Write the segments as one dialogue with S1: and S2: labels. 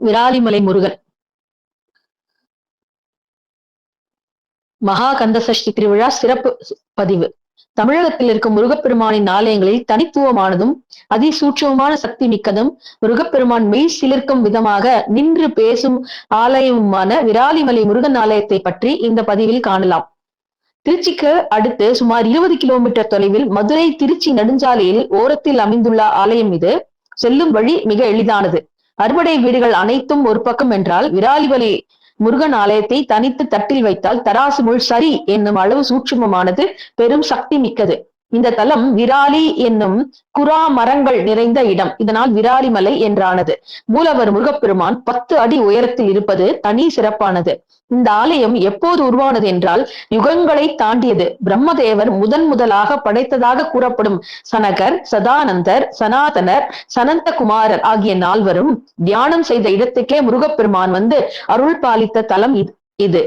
S1: விராலிமலை முருகன். மகா கந்தசஷ்டி திருவிழா சிறப்பு பதிவு. தமிழகத்தில் இருக்கும் முருகப்பெருமானின் ஆலயங்களில் தனித்துவமானதும் அதிசூட்சமான சக்தி மிக்கதும் முருகப்பெருமான் மெய் சிலிர்க்கும் விதமாக நின்று பேசும் ஆலயமுமான விராலிமலை முருகன் ஆலயத்தை பற்றி இந்த பதிவில் காணலாம். திருச்சிக்கு அடுத்து சுமார் இருபது கிலோமீட்டர் தொலைவில் மதுரை திருச்சி நெடுஞ்சாலையில் ஓரத்தில் அமைந்துள்ள ஆலயம் இது. செல்லும் வழி மிக எளிதானது. அறுபடை வீடுகள் அனைத்தும் ஒரு பக்கம் என்றால் விராலிவலி முருகன் ஆலயத்தை தனித்து தட்டில் வைத்தால் தராசு முள் சரி என்னும் அளவு சூட்சுமமானது பெரும் சக்தி மிக்கது. இந்த தலம் விராலி என்னும் குரா மரங்கள் நிறைந்த இடம். இதனால் விராலி மலை என்றானது. மூலவர் முருகப்பெருமான் பத்து அடி உயரத்தில் இருப்பது தனி சிறப்பானது. இந்த ஆலயம் எப்போது உருவானது என்றால் யுகங்களை தாண்டியது. பிரம்மதேவர் முதன் முதலாக படைத்ததாக கூறப்படும் சனகர் சதானந்தர் சனாதனர் சனந்தகுமாரர் ஆகிய நால்வரும் தியானம் செய்த இடத்துக்கே முருகப்பெருமான் வந்து அருள் பாலித்த தலம் இது.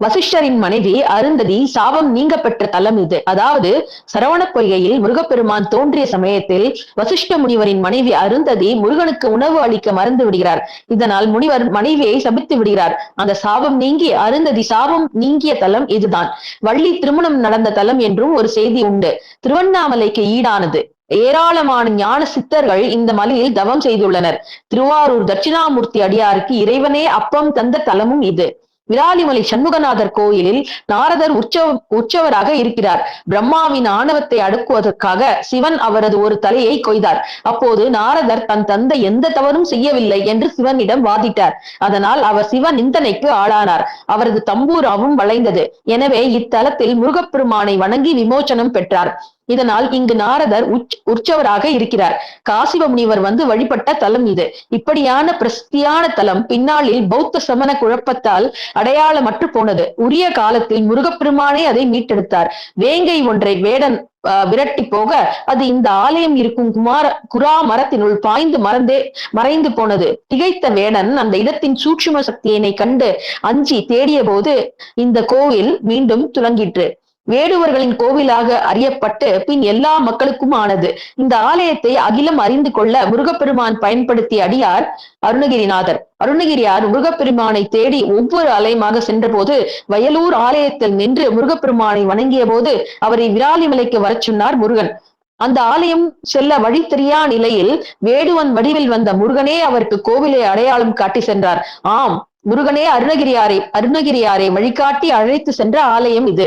S1: வசிஷ்டரின் மனைவி அருந்ததி சாபம் நீங்க பெற்ற தலம் இது. அதாவது சரவண பொய்கையில் முருகப்பெருமான் தோன்றிய சமயத்தில் வசிஷ்ட முனிவரின் மனைவி அருந்ததி முருகனுக்கு உணவு அளிக்க மறந்து விடுகிறார். இதனால் முனிவர் மனைவியை சபித்து விடுகிறார். அந்த சாபம் நீங்கி அருந்ததி சாபம் நீங்கிய தலம் இதுதான். வள்ளி திருமணம் நடந்த தலம் என்றும் ஒரு செய்தி உண்டு. திருவண்ணாமலைக்கு ஈடானது. ஏராளமான ஞான சித்தர்கள் இந்த மலையில் தவம் செய்துள்ளனர். திருவாரூர் தட்சிணாமூர்த்தி அடியாருக்கு இறைவனே அப்பம் தந்த தலமும் இது. விராலிமலை சண்முகநாதர் கோயிலில் நாரதர் உற்சவ உற்சவராக இருக்கிறார். பிரம்மாவின் ஆணவத்தை அடுக்குவதற்காக சிவன் அவரது ஒரு தலையை கொய்தார். அப்போது நாரதர் தன் தந்தை எந்த தவறும் செய்யவில்லை என்று சிவனிடம் வாதிட்டார். அதனால் அவர் சிவ நிந்தனைக்கு ஆளானார். அவரது தம்பூராவும் வளைந்தது. எனவே இத்தலத்தில் முருகப்பெருமானை வணங்கி விமோச்சனம் பெற்றார். இதனால் இங்கு நாரதர் உற்சவராக இருக்கிறார். காசிவ முனிவர் வந்து வழிபட்ட தலம் இது. இப்படியான பிரசித்தியான தலம் பின்னாளில் பௌத்த சமண குழப்பத்தால் அடையாளமற்று போனது. உரிய காலத்தில் முருகப்பெருமானே அதை மீட்டெடுத்தார். வேங்கை ஒன்றை வேடன் விரட்டி போக அது இந்த ஆலயம் இருக்கும் குமார குரா மரத்தினுள் பாய்ந்து மறந்தே மறைந்து போனது. திகைத்த வேடன் அந்த இடத்தின் சூட்சும சக்தியினை கண்டு அஞ்சி தேடிய போது இந்த கோவில் மீண்டும் துலங்கிற்று. வேடுவர்களின் கோவிலாக அறியப்பட்டு பின் எல்லா மக்களுக்கும் ஆனது. இந்த ஆலயத்தை அகிலம் அறிந்து கொள்ள முருகப்பெருமான் பயன்படுத்திய அடியார் அருணகிரிநாதர். அருணகிரியார் முருகப்பெருமானை தேடி ஒவ்வொரு ஆலயமாக சென்றபோது வயலூர் ஆலயத்தில் நின்று முருகப்பெருமானை வணங்கிய போது அவரை விராலிமலைக்கு வரச் சொன்னார் முருகன். அந்த ஆலயம் செல்ல வழி தெரியா நிலையில் வேடுவன் வடிவில் வந்த முருகனே அவருக்கு கோவிலை அடையாளம் காட்டி சென்றார். ஆம் முருகனே அருணகிரியாரை அருணகிரியாரை வழிகாட்டி அழைத்து சென்ற ஆலயம் இது.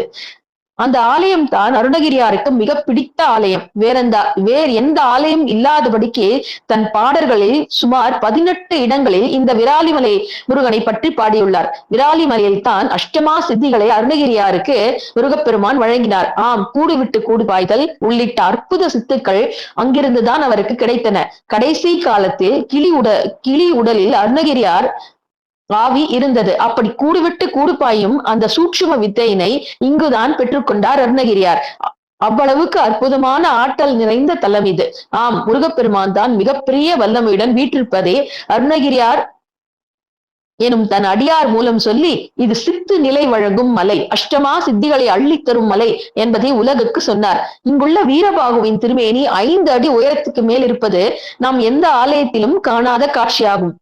S1: அந்த ஆலயம் தான் அருணகிரியாருக்கு மிக பிடித்த ஆலயம். வேறெந்த வேறு எந்த ஆலயம் இல்லாதபடிக்கு தன் பாடல்களில் சுமார் பதினெட்டு இடங்களில் இந்த விராலிமலை முருகனை பற்றி பாடியுள்ளார். விராலிமலையில் தான் அஷ்டமா சித்திகளை அருணகிரியாருக்கு முருகப்பெருமான் வழங்கினார். ஆம் கூடு விட்டு கூடு பாய்தல் உள்ளிட்ட அற்புத சித்துக்கள் அங்கிருந்துதான் அவருக்கு கிடைத்தன. கடைசி காலத்தில் கிளி உட கிளி உடலில் அருணகிரியார் ஆவி இருந்தது. அப்படி கூடுவிட்டு கூடுபாயும் அந்த சூட்சும வித்தையினை இங்குதான் பெற்றுக்கொண்டார் அருணகிரியார். அவ்வளவுக்கு அற்புதமான ஆற்றல் நிறைந்த தலம் இது. ஆம் முருகப்பெருமான் தான் மிகப்பெரிய வல்லமையுடன் வீற்றிருப்பதே அருணகிரியார் எனும் தன் அடியார் மூலம் சொல்லி இது சித்து நிலை வழங்கும் மலை அஷ்டமா சித்திகளை அள்ளித்தரும் மலை என்பதை உலகுக்கு சொன்னார். இங்குள்ள வீரபாகுவின் திருமேனி ஐந்து அடி உயரத்துக்கு மேல் இருப்பது நாம் எந்த ஆலயத்திலும் காணாத காட்சியாகும்.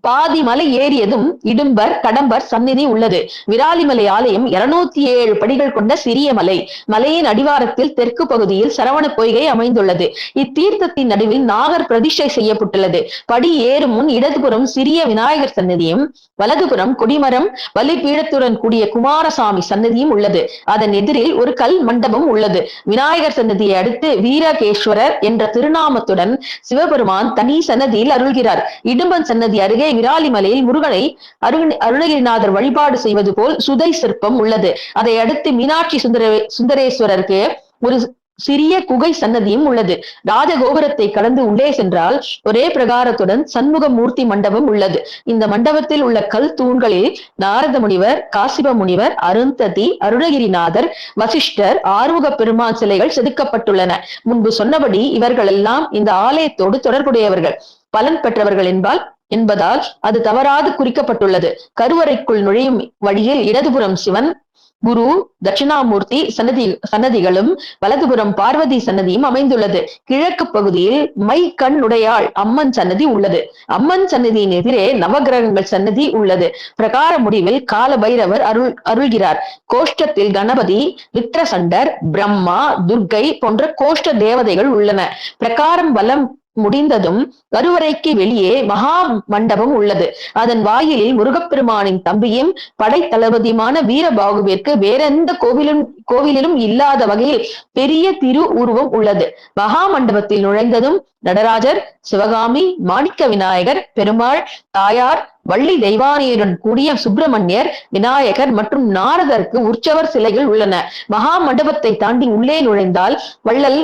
S1: பாதி மலை ஏறியதும் இடும்பர் கடம்பர் சந்நிதி உள்ளது. விராலிமலை ஆலயம் இருநூத்தி ஏழு படிகள் கொண்ட சிறிய மலை. மலையின் அடிவாரத்தில் தெற்கு பகுதியில் சரவண பொய்கை அமைந்துள்ளது. இத்தீர்த்தத்தின் நடுவில் நாகர் பிரதிஷ்டை செய்யப்பட்டுள்ளது. படி ஏறும் முன் இடதுபுறம் சிறிய விநாயகர் சன்னதியும் வலதுபுறம் கொடிமரம் பலிபீடத்துடன் கூடிய குமாரசாமி சன்னதியும் உள்ளது. அதன் எதிரில் ஒரு கல் மண்டபம் உள்ளது. விநாயகர் சன்னதியை அடுத்து வீரகேஸ்வரர் என்ற திருநாமத்துடன் சிவபெருமான் தனி சன்னதியில் அருள்கிறார். இடும்பன் சன்னதி அருகே விராலிமலையில் முருகனை அருண் அருணகிரிநாதர் வழிபாடு செய்வது போல் சுதை சிற்பம் உள்ளது. அதை அடுத்து மீனாட்சி சுந்தர சுந்தரேஸ்வரருக்கு ஒரு சிறிய குகை சன்னதியும் உள்ளது. ராஜகோபுரத்தை கடந்து உள்ளே சென்றால் ஒரே பிரகாரத்துடன் சண்முக மூர்த்தி மண்டபம் உள்ளது. இந்த மண்டபத்தில் உள்ள கல் தூண்களில் நாரத முனிவர் காசிப முனிவர் அருந்ததி அருணகிரிநாதர் வசிஷ்டர் ஆறுமுக பெருமான் சிலைகள் செதுக்கப்பட்டுள்ளன. முன்பு சொன்னபடி இவர்கள் எல்லாம் இந்த ஆலயத்தோடு தொடர்புடையவர்கள். பலன் பெற்றவர்கள் என்பால் என்பதால் அது தவறாது குறிக்கப்பட்டுள்ளது. கருவறைக்குள் நுழையும் வழியில் இடதுபுறம் சிவன் குரு தட்சிணாமூர்த்தி சன்னதி சன்னதிகளும் வலதுபுறம் பார்வதி சன்னதியும் அமைந்துள்ளது. கிழக்கு பகுதியில் மை கண் உடையாள் அம்மன் சன்னதி உள்ளது. அம்மன் சன்னதியின் எதிரே நவகிரகங்கள் சன்னதி உள்ளது. பிரகார முடிவில் கால பைரவர் அருள் அருள்கிறார். கோஷ்டத்தில் கணபதி வித்ரசண்டர் பிரம்மா துர்க்கை போன்ற கோஷ்ட தேவதைகள் உள்ளன. பிரகாரம் வலம் முடிந்ததும் கருவறைக்கு வெளியே மகா மண்டபம் உள்ளது. அதன் வாயிலில் முருகப்பெருமானின் தம்பியும் படை தளபதியுமான வீரபாகுவிற்கு வேறெந்த கோவிலும் கோவிலிலும் இல்லாத வகையில் பெரிய திரு உருவம் உள்ளது. மகா மண்டபத்தில் நுழைந்ததும் நடராஜர் சிவகாமி மாணிக்க விநாயகர் பெருமாள் தாயார் வள்ளி தெய்வானியுடன் கூடிய சுப்பிரமணியர் விநாயகர் மற்றும் நாரதருக்கு உற்சவர் சிலைகள் உள்ளன. மகா மண்டபத்தை தாண்டி உள்ளே நுழைந்தால் வள்ளல்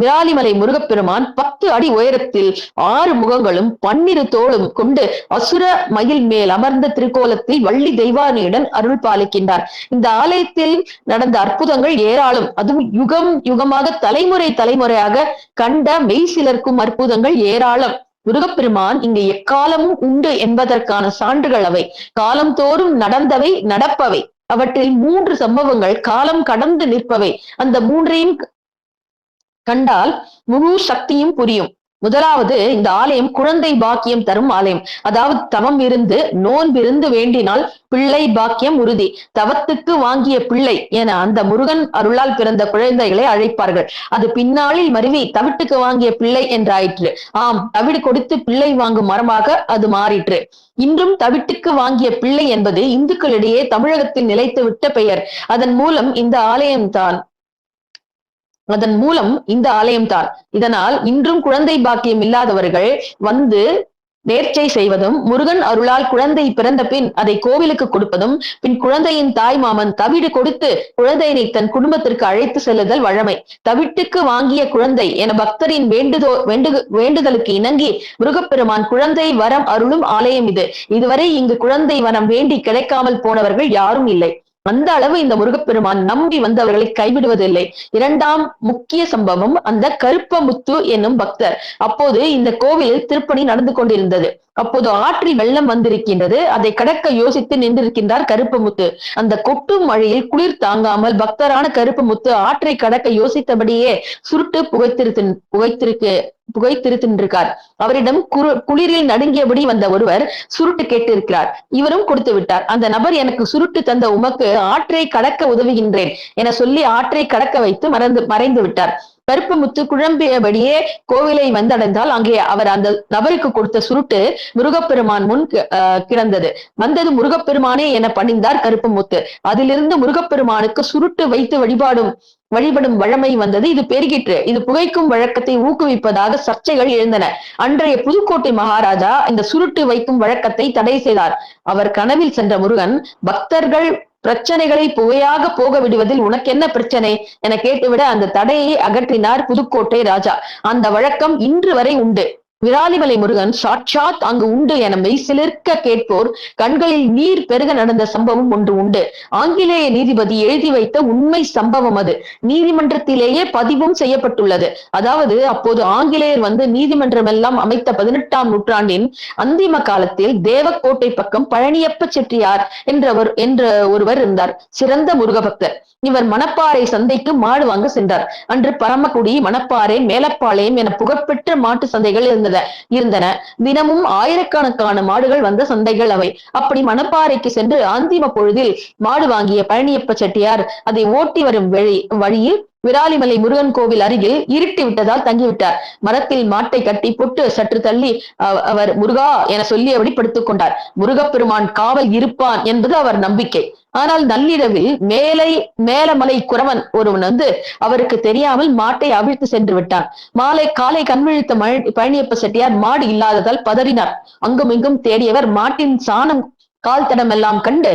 S1: விராலிமலை முருகப்பெருமான் பத்து அடி உயரத்தில் ஆறு முகங்களும் பன்னிரு தோளும் கொண்டு அசுர மயில் மேல் அமர்ந்த திருக்கோலத்தில் வள்ளி தெய்வானியுடன் அருள் பாலிக்கின்றார். இந்த ஆலயத்தில் நடந்த அற்புதங்கள் ஏராளம். அதுவும் யுகம் யுகமாக தலைமுறை தலைமுறையாக கண்ட மெய் சிலர்க்கும் அற்புதங்கள் ஏராளம். முருகப்பெருமான் இங்கு எக்காலமும் உண்டு என்பதற்கான சான்றுகள் அவை. காலம் தோறும் நடந்தவை நடப்பவை. அவற்றில் மூன்று சம்பவங்கள் காலம் கடந்து நிற்பவை. அந்த மூன்றையும் கண்டால் முழு சக்தியும் புரியும். முதலாவது இந்த ஆலயம் குழந்தை பாக்கியம் தரும் ஆலயம். அதாவது தவம் இருந்து நோன்பிருந்து வேண்டினால் பிள்ளை பாக்கியம் உறுதி. தவத்துக்கு வாங்கிய பிள்ளை என அந்த முருகன் அருளால் பிறந்த குழந்தைகளை அழைப்பார்கள். அது பின்னாளில் மருவி தவிட்டுக்கு வாங்கிய பிள்ளை என்றாயிற்று. ஆம் தவிடு கொடுத்து பிள்ளை வாங்கும் மரமாக அது மாறிற்று. இன்றும் தவிட்டுக்கு வாங்கிய பிள்ளை என்பது இந்துக்களிடையே தமிழகத்தில் நிலைத்து விட்ட பெயர். அதன் மூலம் இந்த ஆலயம்தான் அதன் மூலம் இந்த ஆலயம்தான் இதனால் இன்றும் குழந்தை பாக்கியம் இல்லாதவர்கள் வந்து நேர்ச்சை செய்வதும் முருகன் அருளால் குழந்தை பிறந்த பின் அதை கோவிலுக்கு கொடுப்பதும் பின் குழந்தையின் தாய் மாமன் தவிடு கொடுத்து குழந்தையினை தன் குடும்பத்திற்கு அழைத்து செல்லுதல் வழமை. தவிட்டுக்கு வாங்கிய குழந்தை என பக்தரின் வேண்டுதோ வேண்டு வேண்டுதலுக்கு இணங்கி முருகப்பெருமான் குழந்தை வரம் அருளும் ஆலயம் இது. இதுவரை இங்கு குழந்தை வரம் வேண்டி கிடைக்காமல் போனவர்கள் யாரும் இல்லை. அந்த அளவு இந்த முருகப்பெருமான் நம்பி வந்தவர்களை கைவிடுவதில்லை. இரண்டாம் முக்கிய சம்பவம் அந்த கருப்பமுத்து என்னும் பக்தர். அப்போது இந்த கோவிலில் திருப்பணி நடந்து கொண்டிருந்தது. அப்போது ஆற்றில் வெள்ளம் வந்திருக்கின்றது. அதை கடக்க யோசித்து நின்றிருக்கின்றார் கருப்பமுத்து. அந்த கொட்டும் மழையில் குளிர் தாங்காமல் பக்தரான கருப்பமுத்து ஆற்றை கடக்க யோசித்தபடியே சுருட்டு புகைத்திருத்தின் புகைத்திருக்கு புகை திருத்தின்றிருக்கார் அவரிடம் குளிரில் நடுங்கியபடி வந்த ஒருவர் சுருட்டு கேட்டு இருக்கிறார் இவரும் கொடுத்து விட்டார். அந்த நபர் எனக்கு சுருட்டு தந்த உமக்கு ஆற்றை கடக்க உதவுகின்றேன் என சொல்லி ஆற்றை கடக்க வைத்து மறந்து மறைந்து விட்டார். கருப்பு முத்து குழம்பியபடியே கோவிலை வந்தடைந்தால் அங்கே அவர் அந்த நபருக்கு கொடுத்த சுருட்டு முருகப்பெருமான் முன் கிடந்தது. வந்தது முருகப்பெருமானே என பணிந்தார் கருப்பு முத்து. அதிலிருந்து முருகப்பெருமானுக்கு சுருட்டு வைத்து வழிபாடும் வழிபடும் வழமை வந்தது. இது பெருகிற்று. இது புகைக்கும் வழக்கத்தை ஊக்குவிப்பதாக சர்ச்சைகள் எழுந்தன. அன்றைய புதுக்கோட்டை மகாராஜா இந்த சுருட்டு வைக்கும் வழக்கத்தை தடை செய்தார். அவர் கனவில் சென்ற முருகன் பக்தர்கள் பிரச்சனைகளை புகையாக போக விடுவதில் உனக்கு என்ன பிரச்சனை? என கேட்டுவிட அந்த தடையை அகற்றினார் புதுக்கோட்டை ராஜா. அந்த வழக்கம் இன்று வரை உண்டு. விராலிமலை முருகன் சாட்சாத் அங்கு உண்டு என மெய் சிலிர்க்க கேட்போர் கண்களில் நீர் பெருக நடந்த சம்பவம் ஒன்று உண்டு. ஆங்கிலேய நீதிபதி எழுதி வைத்த உண்மை சம்பவம் அது. நீதிமன்றத்திலேயே பதிவும் செய்யப்பட்டுள்ளது. அதாவது அப்போது ஆங்கிலேயர் வந்து நீதிமன்றம் எல்லாம் அமைத்த பதினெட்டாம் நூற்றாண்டின் அந்திம காலத்தில் தேவக்கோட்டை பக்கம் பழனியப்ப செட்டியார் என்றவர் என்ற ஒருவர் இருந்தார். சிறந்த முருகபக்தர். இவர் மணப்பாறை சந்தைக்கு மாடு வாங்க சென்றார். அன்று பரமக்குடி மணப்பாறை மேலப்பாளையம் என புகழ்பெற்ற மாட்டு சந்தைகள் இருந்தன. இருந்தன. தினமும் ஆயிரக்கணக்கான மாடுகள் வந்த சந்தைகள் அவை. அப்படி மணப்பாறைக்கு சென்று அந்திம பொழுதில் மாடு வாங்கிய பழனியப்ப செட்டியார் அதை ஓட்டி வரும் வழி வழியில் விராலிமலை முருகன் கோவில் அருகில் இருட்டி விட்டதால் தங்கிவிட்டார். மரத்தில் மாட்டை கட்டி போட்டு சற்று தள்ளி அவர் முருகா என சொல்லியபடி படுத்துக் கொண்டார். முருகப்பெருமான் காவல் இருப்பான் என்பது அவர் நம்பிக்கை. ஆனால் நள்ளிரவில் மேலை மேலமலை குறவன் ஒருவன் வந்து அவருக்கு தெரியாமல் மாட்டை அவிழ்த்து சென்று விட்டான். மாலை காலை கண்விழித்த பழனியப்ப செட்டியார் மாடு இல்லாததால் பதறினார். அங்கும் இங்கும் தேடியவர் மாட்டின் சாணம் கால் தடம் எல்லாம் கண்டு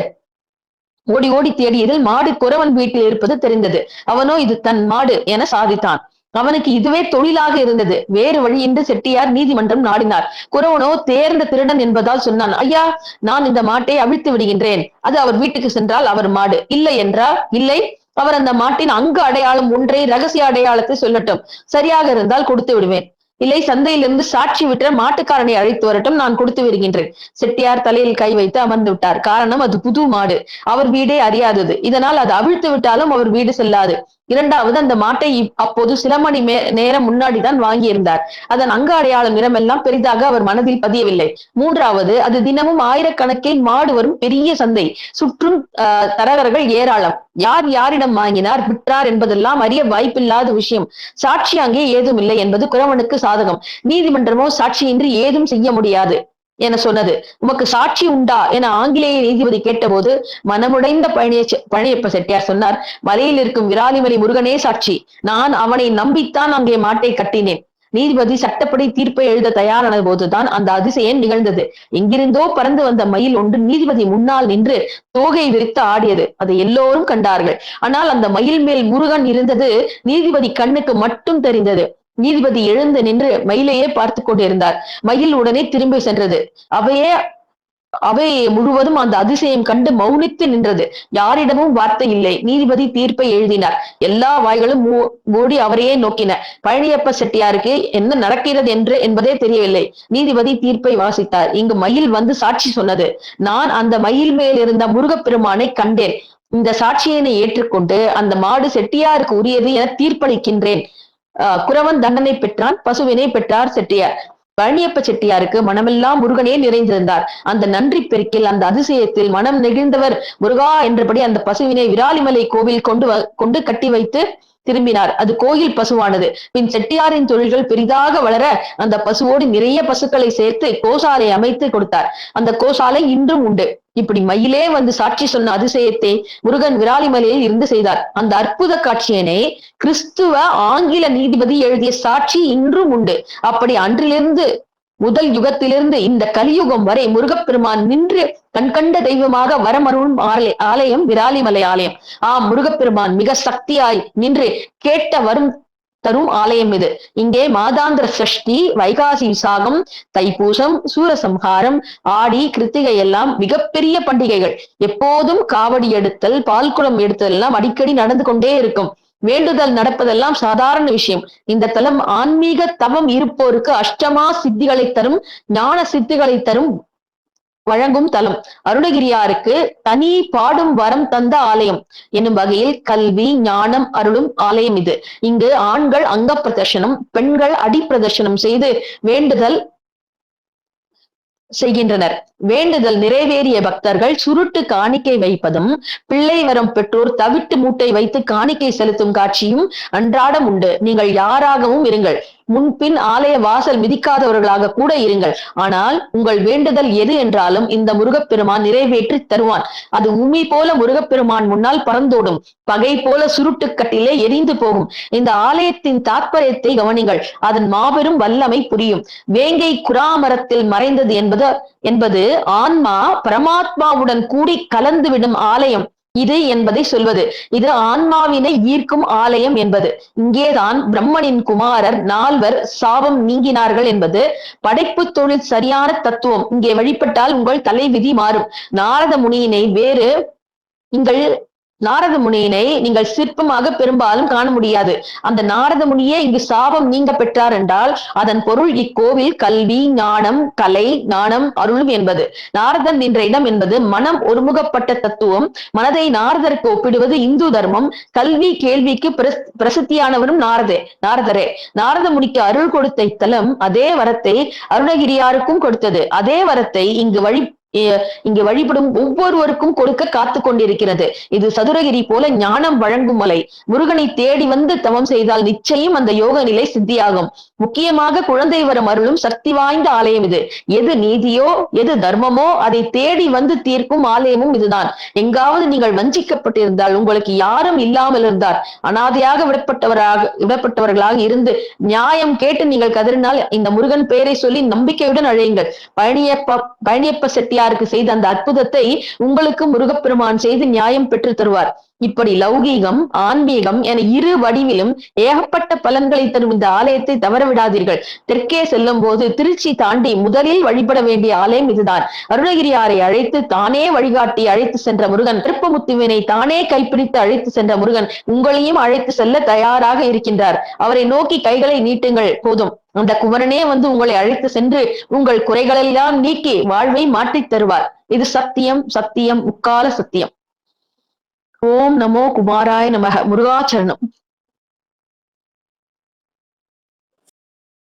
S1: ஓடி ஓடி தேடியதில் மாடு குறவன் வீட்டில் இருப்பது தெரிந்தது. அவனோ இது தன் மாடு என சாதித்தான். அவனுக்கு இதுவே தொழிலாக இருந்தது. வேறு வழியின்றி செட்டியார் நீதிமன்றம் நாடினார். குறவனோ தேர்ந்த திருடன் என்பதால் சொன்னான் ஐயா நான் இந்த மாட்டை அவிழ்த்து விடுகின்றேன். அது அவர் வீட்டுக்கு சென்றால் அவர் மாடு. இல்லை என்றால் இல்லை. அவர் அந்த மாட்டின் அங்கு அடையாளம் ஒன்றை ரகசிய அடையாளத்தை சொல்லட்டும். சரியாக இருந்தால் கொடுத்து விடுவேன். இல்லை சந்தையிலிருந்து சாட்சி விட்ட மாட்டுக்காரனை அழைத்து வரட்டும் நான் கொடுத்து வருகின்றேன் செட்டியார் தலையில் கை வைத்து அமர்ந்து விட்டார். காரணம் அது புது மாடு. அவர் வீடே அறியாதது. இதனால் அது அவிழ்த்து விட்டாலும் அவர் வீடு செல்லாது. இரண்டாவது அந்த மாட்டை அப்போது சில மணி மே- நேரம் முன்னாடி தான் வாங்கியிருந்தார். அதன் அங்க அடையாள நிறம் எல்லாம் பெரிதாக அவர் மனதில் பதியவில்லை. மூன்றாவது அது தினமும் ஆயிரக்கணக்கில் மாடு வரும் பெரிய சந்தை. சுற்றும் ஆஹ், தரகர்கள் ஏராளம். யார் யாரிடம் வாங்கினார் விற்றார் என்பதெல்லாம் அறிய வாய்ப்பில்லாத விஷயம். சாட்சி அங்கே ஏதும் இல்லை என்பது குறவனுக்கு சாதகம். நீதிமன்றமோ சாட்சியின்றி ஏதும் செய்ய முடியாது. என சொன்னது. உமக்கு சாட்சி உண்டா? என ஆங்கிலேய நீதிபதி கேட்டபோது மனமுடைந்த பழனிய பழனியப்ப செட்டியார் சொன்னார் மலையில் இருக்கும் விராலிமலை முருகனே சாட்சி. நான் அவனை நம்பித்தான் அங்கே மாட்டை கட்டினேன். நீதிபதி சட்டப்படி தீர்ப்பை எழுத தயாரான போதுதான் அந்த அதிசயம் நிகழ்ந்தது. எங்கிருந்தோ பறந்து வந்த மயில் ஒன்று நீதிபதி முன்னால் நின்று தோகை விரித்து ஆடியது. அதை எல்லோரும் கண்டார்கள். ஆனால் அந்த மயில் மேல் முருகன் இருந்தது நீதிபதி கண்ணுக்கு மட்டும் தெரிந்தது. நீதிபதி எழுந்து நின்று மயிலையே பார்த்து கொண்டிருந்தார். மயில் உடனே திரும்பி சென்றது. அவையே அவை முழுவதும் அந்த அதிசயம் கண்டு மௌனித்து நின்றது. யாரிடமும் வார்த்தை இல்லை. நீதிபதி தீர்ப்பை எழுதினார். எல்லா வாய்களும் மூ- மூடி அவரையே நோக்கின. பழனியப்ப செட்டியாருக்கு என்ன நடக்கிறது என்று என்பதே தெரியவில்லை. நீதிபதி தீர்ப்பை வாசித்தார். இங்கு மயில் வந்து சாட்சி சொன்னது. நான் அந்த மயில் மேல் இருந்த முருகப்பெருமானை கண்டேன். இந்த சாட்சியினை ஏற்றுக்கொண்டு அந்த மாடு செட்டியாருக்கு உரியது என தீர்ப்பளிக்கின்றேன். ஆஹ் குறவன் தண்டனை பெற்றான் பசுவினை பெற்றார் செட்டியார். பழனியப்ப செட்டியாருக்கு மனமெல்லாம் முருகனே நிறைந்திருந்தார். அந்த நன்றி பெருக்கில் அந்த அதிசயத்தில் மனம் நெகிழ்ந்தவர் முருகா என்றபடி அந்த பசுவினை விராலிமலை கோவில் கொண்டு வ- கொண்டு கட்டி வைத்து திரும்பினார். அது கோயில் பசுவானது. பின் செட்டியாரின் தொழில்கள் பெரிதாக வளர அந்த பசுவோடு நிறைய பசுக்களை சேர்த்து கோசாலை அமைத்து கொடுத்தார். அந்த கோசாலை இன்றும் உண்டு. இப்படி மயிலே வந்து சாட்சி சொன்ன அதிசயத்தை முருகன் விராலிமலையில் இருந்து செய்தார். அந்த அற்புத காட்சியினை கிறிஸ்துவ ஆங்கில நீதிபதி எழுதிய சாட்சி இன்றும் உண்டு. அப்படி அன்றிலிருந்து முதல் யுகத்திலிருந்து இந்த கலியுகம் வரை முருகப்பெருமான் நின்று கண்கண்ட தெய்வமாக வரமருளும் ஆலயம் விராலிமலை ஆலயம். ஆம் முருகப்பெருமான் மிக சக்தியாய் நின்று கேட்ட வரும் தரும் ஆலயம் இது. இங்கே மாதாந்திர சஷ்டி வைகாசி விசாகம் தைப்பூசம் சூரசம்ஹாரம் ஆடி கிருத்திகை எல்லாம் மிகப்பெரிய பண்டிகைகள். எப்போதும் காவடி எடுத்தல் பால்குளம் எடுத்தல் எல்லாம் அடிக்கடி நடந்து கொண்டே இருக்கும். வேண்டுதல் நடப்பதெல்லாம் சாதாரண விஷயம். இந்த தலம் ஆன்மீக தவம் இருப்போருக்கு அஷ்டமா சித்திகளை தரும் ஞான சித்திகளை தரும் வழங்கும் தலம். அருணகிரியாருக்கு தனி பாடும் வரம் தந்த ஆலயம் என்னும் வகையில் கல்வி ஞானம் அருளும் ஆலயம் இது. இங்கு ஆண்கள் அங்க பிரதர்ஷனம் பெண்கள் அடி பிரதர்ஷனம் செய்து வேண்டுதல் செய்கின்றனர். வேண்டுதல் நிறைவேறிய பக்தர்கள் சுருட்டு காணிக்கை வைப்பதும் பிள்ளை வரும் பெற்றோர் தவிட்டு மூட்டை வைத்து காணிக்கை செலுத்தும் காட்சியும் அன்றாடம் உண்டு. நீங்கள் யாராகவும் இருங்கள். முன்பின் ஆலய வாசல் மிதிக்காதவர்களாக கூட இருங்கள். ஆனால் உங்கள் வேண்டுதல் எது என்றாலும் இந்த முருகப்பெருமான் நிறைவேற்றி தருவான். அது உமி போல முருகப்பெருமான் முன்னால் பறந்தோடும் பகை போல சுருட்டுக்கட்டிலே எரிந்து போகும். இந்த ஆலயத்தின் தாத்பரியத்தை கவனிங்கள். அதன் மாபெரும் வல்லமை புரியும். வேங்கை குராமரத்தில் மறைந்தது என்பது என்பது ஆன்மா பரமாத்மாவுடன் கூடி கலந்துவிடும் ஆலயம். இது என்பதை சொல்வது. இது ஆன்மாவினை ஈர்க்கும் ஆலயம் என்பது. இங்கேதான் பிரம்மனின் குமாரர் நால்வர் சாபம் நீங்கினார்கள் என்பது. படைப்பு தொழில் சரியான தத்துவம். இங்கே வழிபட்டால் உங்கள் தலைவிதி மாறும். நாரத முனியினை வேறு நீங்கள் நாரத முனியினை நீங்கள் சிற்பமாக பெரும்பாலும் காண முடியாது. அந்த நாரத முனியே இங்கு சாபம் நீங்க பெற்றார் என்றால் அதன் பொருள் இக்கோவில் கல்வி ஞானம் கலை ஞானம் அருளும் என்பது. நாரதன் என்ற இடம் என்பது மனம் ஒருமுகப்பட்ட தத்துவம். மனதை நாரதருக்கு ஒப்பிடுவது இந்து தர்மம். கல்வி கேள்விக்கு பிரசித்தியானவரும் நாரதே நாரதரே. நாரத முனிக்கு அருள் கொடுத்த இத்தலம் அதே வரத்தை அருணகிரியாருக்கும் கொடுத்தது. அதே வரத்தை இங்கு வழி இங்கு வழிபடும் ஒவ்வொருவருக்கும் கொடுக்க காத்து கொண்டிருக்கிறது. இது சதுரகிரி போல ஞானம் வழங்கும் மலை. முருகனை தேடி வந்து தவம் செய்தால் நிச்சயம் அந்த யோக நிலை சித்தியாகும். முக்கியமாக குழந்தை வரம் அருளும் சக்தி வாய்ந்த ஆலயம் இது. எது நீதியோ எது தர்மமோ அதை தேடி வந்து தீர்க்கும் ஆலயமும் இதுதான். எங்காவது நீங்கள் வஞ்சிக்கப்பட்டிருந்தால் உங்களுக்கு யாரும் இல்லாமல் இருந்தார். அனாதையாக விடப்பட்டவராக விடப்பட்டவர்களாக இருந்து நியாயம் கேட்டு நீங்கள் கதறினால் இந்த முருகன் பெயரை சொல்லி நம்பிக்கையுடன் அழையுங்கள். பழனியப்ப பழனியப்ப செட்டியாருக்கு செய்த அந்த அற்புதத்தை உங்களுக்கு முருகப்பெருமான் செய்து நியாயம் பெற்று தருவார். இப்படி லௌகீகம் ஆன்மீகம் என இரு வடிவிலும் ஏகப்பட்ட பலன்களை தரும் இந்த ஆலயத்தை தவறவிடாதீர்கள். தெற்கே செல்லும் போது திருச்சி தாண்டி முதலில் வழிபட வேண்டிய ஆலயம் இதுதான். அருணகிரியாரை அழைத்து தானே வழிகாட்டி அழைத்து சென்ற முருகன் திருப்பமுத்துவினை தானே கைப்பிடித்து அழைத்து சென்ற முருகன் உங்களையும் அழைத்து செல்ல தயாராக இருக்கின்றார். அவரை நோக்கி கைகளை நீட்டுங்கள் போதும். அந்த குமரனே வந்து உங்களை அழைத்து சென்று உங்கள் குறைகளெல்லாம் நீக்கி வாழ்வை மாற்றித் தருவார். இது சத்தியம் சத்தியம் முக்கால சத்தியம். ஓம் நமோ குமாராய நமக முருகாச்சரணம்.